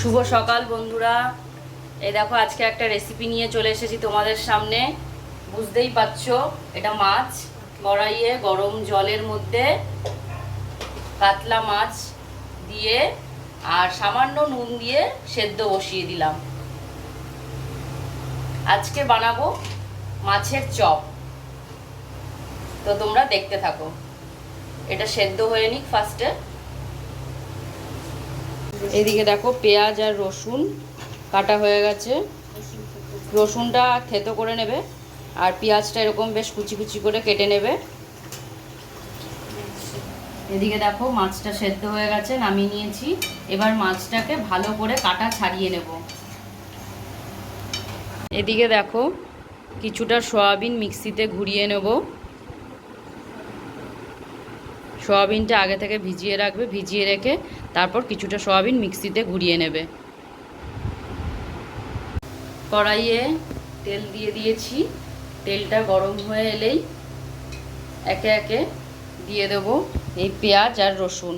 শুভ সকাল বন্ধুরা। এই দেখো, আজকে একটা রেসিপি নিয়ে চলে এসেছি তোমাদের সামনে। বুঝতেই পারছ, এটা মাছ। কড়াইয়ে গরম জলের মধ্যে কাতলা মাছ দিয়ে আর সামান্য নুন দিয়ে সেদ্ধ বসিয়ে দিলাম। আজকে বানাবো মাছের চপ। তো তোমরা দেখতে থাকো। এটা সেদ্ধ হয়ে নিক ফার্স্টে এদিকে দেখো পেঁয়াজ আর রসুন কাটা হয়ে গেছে। রসুনটা থেতো করে নেবে আর পেঁয়াজটা এরকম বেশ কুচি কুচি করে কেটে নেবে। এদিকে দেখো মাছটা সেদ্ধ হয়ে গেছে, নামিয়ে নিয়েছি। এবার মাছটাকে ভালো করে কাটা ছাড়িয়ে নেব। এদিকে দেখো কিছুটা সয়াবিন মিক্সিতে ঘুরিয়ে নেব। সয়াবিনটা আগে থেকে ভিজিয়ে রাখবে, ভিজিয়ে রেখে তারপর কিছুটা সয়াবিন মিক্সিতে ঘুরিয়ে নেবে। কড়াইয়ে তেল দিয়ে দিয়েছি। তেলটা গরম হয়ে এলেই একে একে দিয়ে দেব এই পেঁয়াজ আর রসুন।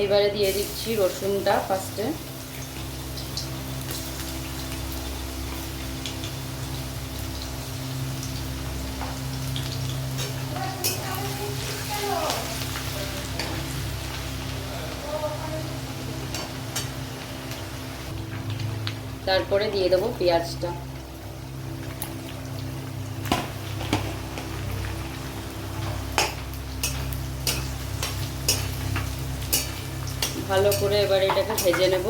এইবারে দিয়ে দিচ্ছি রসুনটা ফার্স্টে। তারপরে দিয়ে দেবো পেঁয়াজটা। ভালো করে এবার এটাকে ভেজে নেব।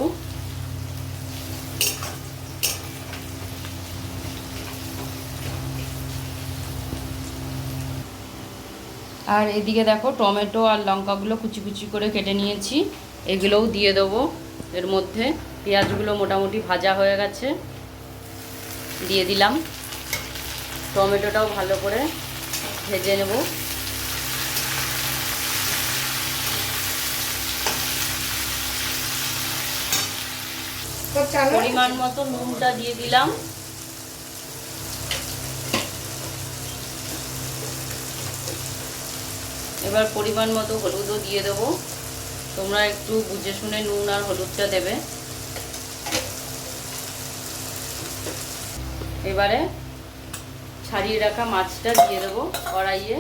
আর এদিকে দেখো টমেটো আর লঙ্কাগুলো কুচি কুচি করে কেটে নিয়েছি, এগুলোও দিয়ে দেবো। এর মধ্যে পেঁয়াজগুলো মোটামুটি ভাজা হয়ে গেছে। দিয়ে দিলাম। টমেটোটাও ভালো করে ভেজে নেব। পরিমাণ মতো নুনটা দিয়ে দিলাম। এবার পরিমাণ মতো হলুদও দিয়ে দেবো। তোমরা একটু বুঝে শুনে নুন আর হলুদটা দেবে। এবারে ছাড়িয়ে রাখা মাছটা দিয়ে দেবো কড়াইয়ে।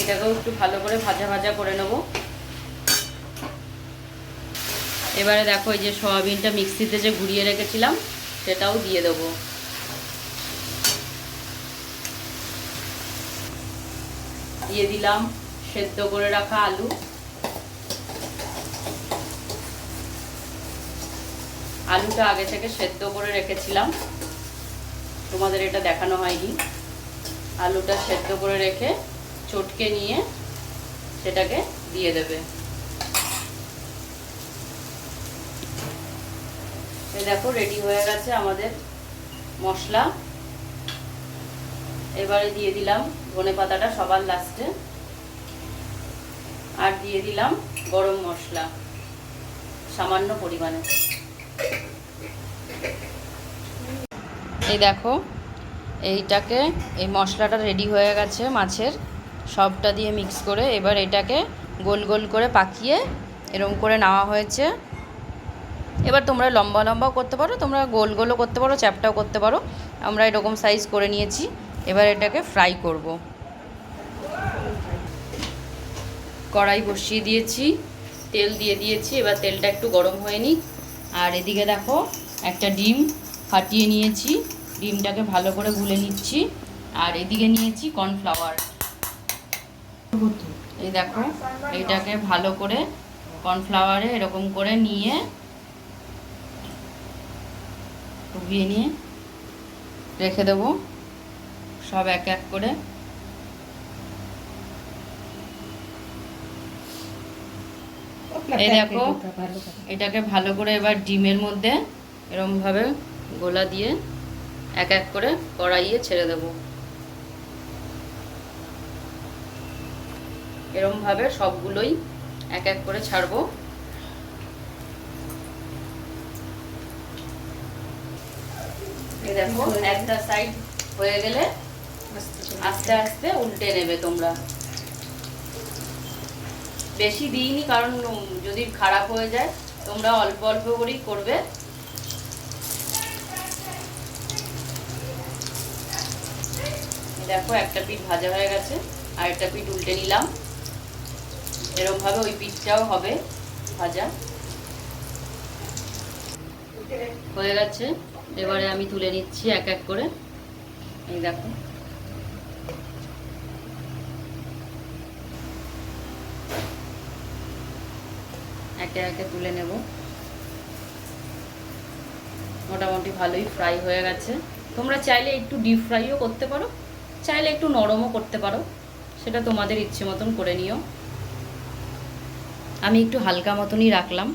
এটাকেও একটু ভালো করে ভাজা ভাজা করে নেব। এবারে দেখো এই যে সয়াবিনটা মিক্সিতে যে ঘুরিয়ে রেখেছিলাম, সেটাও দিয়ে দেবো। দিয়ে দিলাম, সেদ্ধ করে রাখা আলু। আলুটা আগে থেকে সেদ্ধ করে রেখেছিলাম। তোমাদের এটা দেখানো হয়নি। আলুটা সেদ্ধ করে রেখে চটকে নিয়ে সেটাকে দিয়ে দেবে। দেখো রেডি হয়ে গেছে আমাদের মশলা। এবারে দিয়ে দিলাম ধনে পাতাটা সবার লাস্টে আর দিয়ে দিলাম গরম মশলা, সামান্য পরিমাণে। এই দেখো, এইটাকে, এই মশলাটা রেডি হয়ে গেছে মাছের। সবটা দিয়ে মিক্স করে এবার এটাকে গোল গোল করে পাকিয়ে এরম করে নেওয়া হয়েছে। এবার তোমরা লম্বা লম্বাও করতে পারো, তোমরা গোল গোলও করতে পারো, চ্যাপটাও করতে পারো। আমরা এরকম সাইজ করে নিয়েছি। এবার এটাকে ফ্রাই করব। কড়াই বসিয়ে দিয়েছি, তেল দিয়ে দিয়েছি, এবার তেলটা একটু গরম হয়ে নিক। আর এদিকে দেখো, একটা ডিম ফাটিয়ে নিয়েছি, ডিমটাকে ভালো করে গুলে নিচ্ছি। আর এদিকে নিয়েছি কর্নফ্লাওয়ার এই দেখো এইটাকে ভালো করে কর্নফ্লাওয়ারে এরকম করে নিয়ে ডুবিয়ে নিয়ে রেখে দেবো। সব এক এক করে। এই দেখো এটাকে ভালো করে এবার ডিমের মধ্যে এরমভাবে গোলা দিয়ে এক এক করে কড়াইয়ে ছেড়ে দেব। এরমভাবে সবগুলোই এক এক করে ছাড়বো। দেখো একটা সাইড হয়ে গেলে আস্তে আস্তে উল্টে নেবে তোমরা। বেশি দিইনি কারণ যদি খারাপ হয়ে যায়, তোমরা অল্প অল্প করেই করবে। দেখো, একটা পিঠ ভাজা হয়ে গেছে আর একটা পিঠ উল্টে নিলাম। এরকম ভাবে ওই পিঠটাও হবে ভাজা। হয়ে গেছে। এবারে আমি তুলে নিচ্ছি এক এক করে। এই দেখো। একে তুলে নেব। মোটামুটি ভালোই ফ্রাই হয়ে গেছে। তোমরা চাইলে একটু ডিপ ফ্রাইও করতে পারো, চাইলে একটু নরমও করতে পারো, সেটা তোমাদের ইচ্ছে মতন করে নিও। আমি একটু হালকা মতনই রাখলাম।